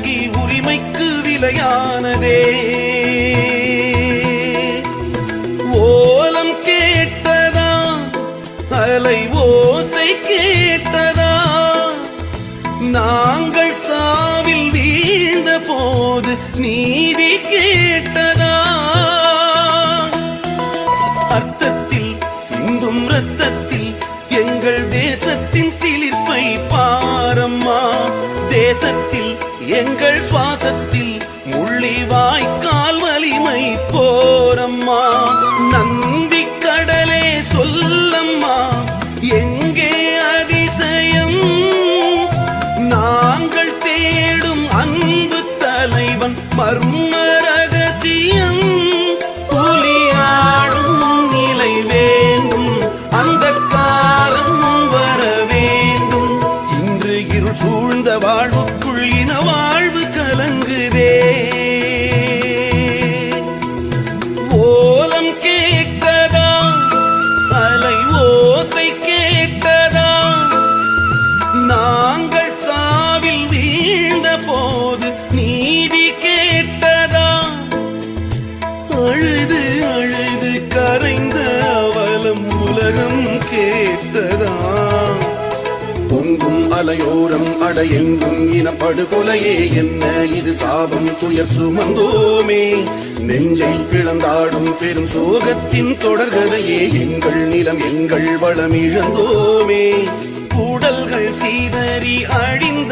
உரிமையாகி உரிமைக்கு விலையானதே. ஓலம் கேட்டதா? அலை ஓசை கேட்டதா? நாங்கள் சாவில் வீழ்ந்த போது நீதி கேட்டதா? அர்த்தத்தில் சிந்தும் ரத்தத்தில் எங்கள் தேசத்தின் சிலிர்ப்பை பாரம்மா. தேசத்தில் எங்கள் பாசத்தில் முள்ளி வாய்க்கால் வலிமை போரம்மா. நந்தி கடலே சொல்லம்மா எங்கே அதிசயம்? நாங்கள் தேடும் அன்பு தலைவன் மர்ம போது நீதி கேட்டதா? அழுது அழுது கரைந்த அவலம் உலகம் கேட்டதா? பொங்கும் அலையோரம் அடையெங்கும் இனப்படுகொலையே என்ன? இது சாபம் துயர் சுமந்தோமே. நெஞ்சை பிளந்தாடும் பெரும் சோகத்தின் தொடர்கதையே. எங்கள் நிலம் எங்கள் வளம் இழந்தோமே. உடல்கள் சீதறி அழிந்து